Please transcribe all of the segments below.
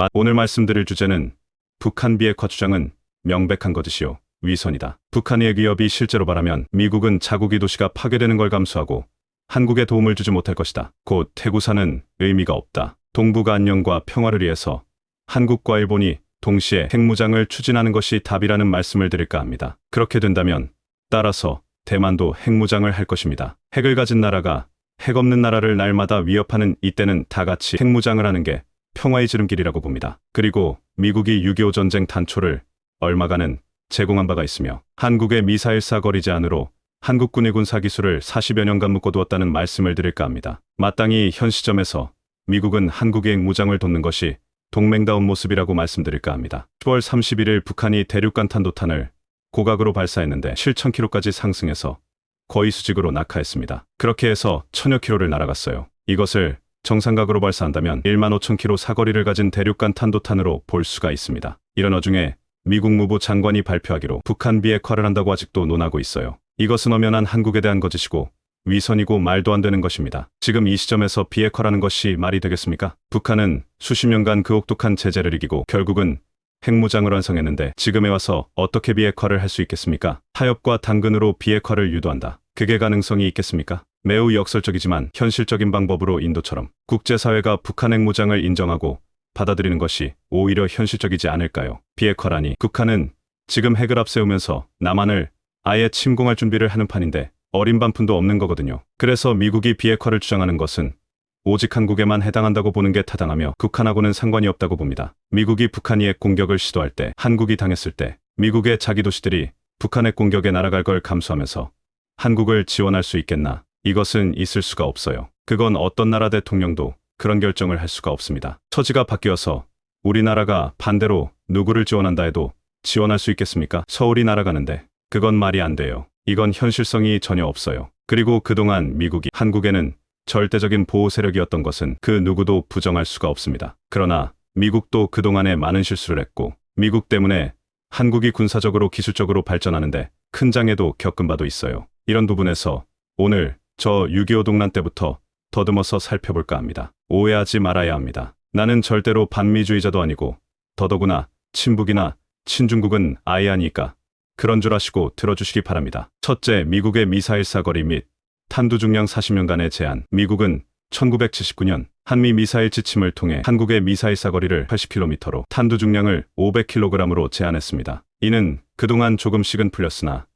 마- 오늘 말씀드릴 주제는 북한 비핵화 주장은 명백한 거짓이요. 위선이다. 북한의 위협이 실제로 바라면 미국은 자국이 도시가 파괴되는 걸 감수하고 한국에 도움을 주지 못할 것이다. 곧 태구사는 의미가 없다. 동북아 안녕과 평화를 위해서 한국과 일본이 동시에 핵무장을 추진하는 것이 답이라는 말씀을 드릴까 합니다. 그렇게 된다면 따라서 대만도 핵무장을 할 것입니다. 핵을 가진 나라가 핵 없는 나라를 날마다 위협하는 이때는 다 같이 핵무장을 하는 게 평화의 지름길이라고 봅니다. 그리고 미국이 6.25 전쟁 단초를 얼마간은 제공한 바가 있으며 한국의 미사일 사거리 제한으로 한국군의 군사 기술을 40여 년간 묶어두었다는 말씀을 드릴까 합니다. 마땅히 현 시점에서 미국은 한국의 무장을 돕는 것이 동맹다운 모습이라고 말씀드릴까 합니다. 10월 31일 북한이 대륙간 탄도탄을 고각으로 발사했는데 7,000km까지 상승해서 거의 수직으로 낙하했습니다. 그렇게 해서 천여 킬로를 날아갔어요. 이것을 정상각으로 발사한다면 1만 5천 킬로 사거리를 가진 대륙간 탄도탄으로 볼 수가 있습니다. 이런 와중에 미국 무부 장관이 발표하기로 북한 비핵화를 한다고 아직도 논하고 있어요. 이것은 엄연한 한국에 대한 거짓이고 위선이고 말도 안 되는 것입니다. 지금 이 시점에서 비핵화라는 것이 말이 되겠습니까? 북한은 수십 년간 그 혹독한 제재를 이기고 결국은 핵무장을 완성했는데 지금에 와서 어떻게 비핵화를 할 수 있겠습니까? 타협과 당근으로 비핵화를 유도한다. 그게 가능성이 있겠습니까? 매우 역설적이지만 현실적인 방법으로 인도처럼 국제사회가 북한 핵무장을 인정하고 받아들이는 것이 오히려 현실적이지 않을까요? 비핵화라니 북한은 지금 핵을 앞세우면서 남한을 아예 침공할 준비를 하는 판인데 어린 반푼도 없는 거거든요. 그래서 미국이 비핵화를 주장하는 것은 오직 한국에만 해당한다고 보는 게 타당하며 북한하고는 상관이 없다고 봅니다. 미국이 북한이 핵 공격을 시도할 때 한국이 당했을 때 미국의 자기 도시들이 북한의 공격에 날아갈 걸 감수하면서 한국을 지원할 수 있겠나? 이것은 있을 수가 없어요. 그건 어떤 나라 대통령도 그런 결정을 할 수가 없습니다. 처지가 바뀌어서 우리나라가 반대로 누구를 지원한다 해도 지원할 수 있겠습니까? 서울이 날아가는데 그건 말이 안 돼요. 이건 현실성이 전혀 없어요. 그리고 그동안 미국이 한국에는 절대적인 보호 세력이었던 것은 그 누구도 부정할 수가 없습니다. 그러나 미국도 그동안에 많은 실수를 했고 미국 때문에 한국이 군사적으로 기술적으로 발전하는데 큰 장애도 겪은 바도 있어요. 이런 부분에서 오늘 저 6.25 동란 때부터 더듬어서 살펴볼까 합니다. 오해하지 말아야 합니다. 나는 절대로 반미주의자도 아니고 더더구나 친북이나 친중국은 아예 아니까 그런 줄 아시고 들어주시기 바랍니다. 첫째, 미국의 미사일 사거리 및 탄두 중량 40년간의 제한. 미국은 1979년 한미 미사일 지침을 통해 한국의 미사일 사거리를 80km로 탄두 중량을 500kg으로 제한했습니다. 이는 그동안 조금씩은 풀렸으나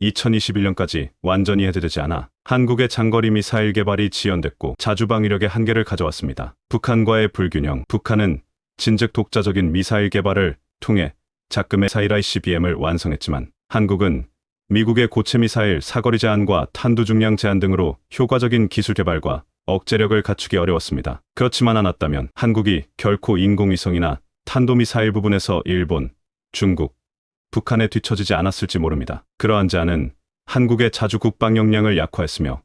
2021년까지 완전히 해제되지 않아 한국의 장거리 미사일 개발이 지연됐고 자주방위력의 한계를 가져왔습니다. 북한과의 불균형. 북한은 진즉 독자적인 미사일 개발을 통해 작금의 사일 ICBM을 완성했지만 한국은 미국의 고체 미사일 사거리 제한과 탄두 중량 제한 등으로 효과적인 기술 개발과 억제력을 갖추기 어려웠습니다. 그렇지만 않았다면 한국이 결코 인공위성이나 탄도미사일 부분에서 일본, 중국, 북한에 뒤처지지 않았을지 모릅니다. 그러한 제한은 한국의 자주 국방 역량을 약화했으며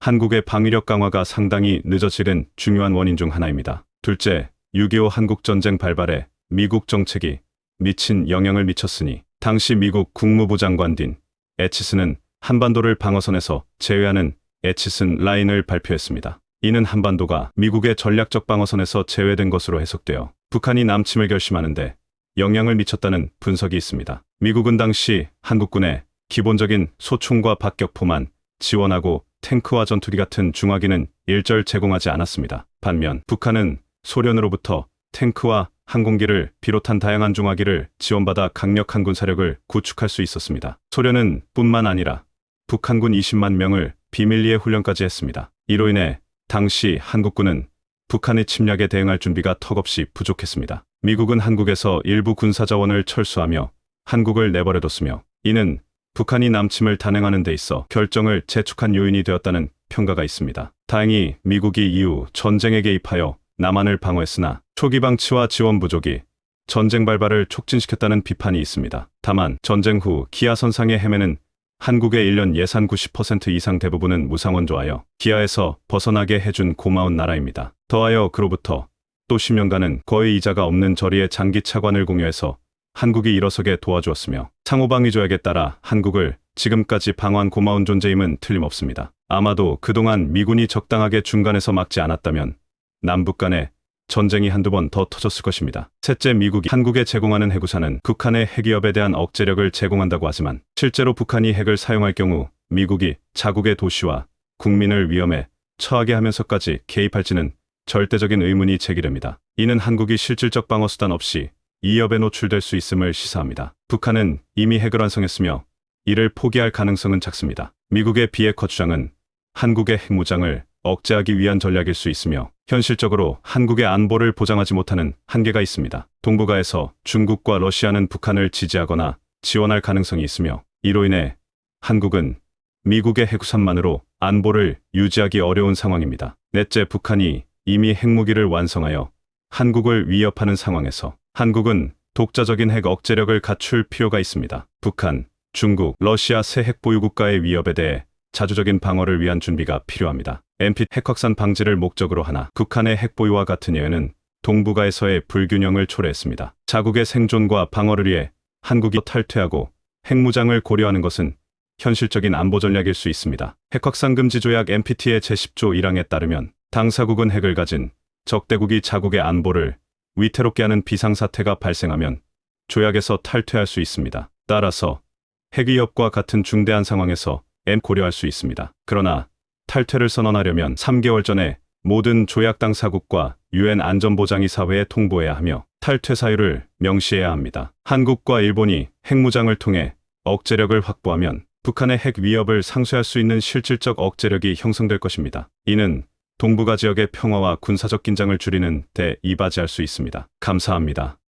한국의 방위력 강화가 상당히 늦어지는 중요한 원인 중 하나입니다. 둘째, 6.25 한국전쟁 발발에 미국 정책이 미친 영향을 미쳤으니 당시 미국 국무부 장관 딘 에치스는 한반도를 방어선에서 제외하는 에치슨 라인을 발표했습니다. 이는 한반도가 미국의 전략적 방어선에서 제외된 것으로 해석되어 북한이 남침을 결심하는데 영향을 미쳤다는 분석이 있습니다. 미국은 당시 한국군의 기본적인 소총과 박격포만 지원하고 탱크와 전투기 같은 중화기는 일절 제공하지 않았습니다. 반면 북한은 소련으로부터 탱크와 항공기를 비롯한 다양한 중화기를 지원받아 강력한 군사력을 구축할 수 있었습니다. 소련은 뿐만 아니라 북한군 20만 명을 비밀리에 훈련까지 했습니다. 이로 인해 당시 한국군은 북한의 침략에 대응할 준비가 턱없이 부족했습니다. 미국은 한국에서 일부 군사 자원을 철수하며 한국을 내버려뒀으며 이는 북한이 남침을 단행하는 데 있어 결정을 재촉한 요인이 되었다는 평가가 있습니다. 다행히 미국이 이후 전쟁에 개입하여 남한을 방어했으나 초기 방치와 지원 부족이 전쟁 발발을 촉진시켰다는 비판이 있습니다. 다만 전쟁 후 기아 선상에 헤매는 한국의 1년 예산 90% 이상 대부분은 무상원조하여 기아에서 벗어나게 해준 고마운 나라입니다. 더하여 그로부터 또 10년간은 거의 이자가 없는 저리의 장기 차관을 공유해서 한국이 일어서게 도와주었으며 상호방위 조약에 따라 한국을 지금까지 방어한 고마운 존재임은 틀림없습니다. 아마도 그동안 미군이 적당하게 중간에서 막지 않았다면 남북 간의 전쟁이 한두 번 더 터졌을 것입니다. 셋째, 미국이 한국에 제공하는 해구사는 북한의 핵위협에 대한 억제력을 제공한다고 하지만 실제로 북한이 핵을 사용할 경우 미국이 자국의 도시와 국민을 위험에 처하게 하면서까지 개입할지는 절대적인 의문이 제기됩니다. 이는 한국이 실질적 방어 수단 없이 위협에 노출될 수 있음을 시사합니다. 북한은 이미 핵을 완성했으며 이를 포기할 가능성은 작습니다. 미국의 비핵화 주장은 한국의 핵무장을 억제하기 위한 전략일 수 있으며 현실적으로 한국의 안보를 보장하지 못하는 한계가 있습니다. 동북아에서 중국과 러시아는 북한을 지지하거나 지원할 가능성이 있으며 이로 인해 한국은 미국의 핵우산만으로 안보를 유지하기 어려운 상황입니다. 넷째, 북한이 이미 핵무기를 완성하여 한국을 위협하는 상황에서 한국은 독자적인 핵 억제력을 갖출 필요가 있습니다. 북한, 중국, 러시아 세핵 보유국가의 위협에 대해 자주적인 방어를 위한 준비가 필요합니다. MP 핵 확산 방지를 목적으로 하나 북한의 핵 보유와 같은 예외는 동북아에서의 불균형을 초래했습니다. 자국의 생존과 방어를 위해 한국이 탈퇴하고 핵무장을 고려하는 것은 현실적인 안보 전략일 수 있습니다. 핵 확산 금지 조약 NPT의 제10조 1항에 따르면 당사국은 핵을 가진 적대국이 자국의 안보를 위태롭게 하는 비상사태가 발생하면 조약에서 탈퇴할 수 있습니다. 따라서 핵위협과 같은 중대한 상황에서 M 고려할 수 있습니다. 그러나 탈퇴를 선언하려면 3개월 전에 모든 조약 당사국과 유엔 안전보장이 사회에 통보해야 하며 탈퇴 사유를 명시해야 합니다. 한국과 일본이 핵무장을 통해 억제력을 확보하면 북한의 핵 위협을 상쇄할 수 있는 실질적 억제력이 형성될 것입니다. 이는 동북아 지역의 평화와 군사적 긴장을 줄이는 데 이바지할 수 있습니다. 감사합니다.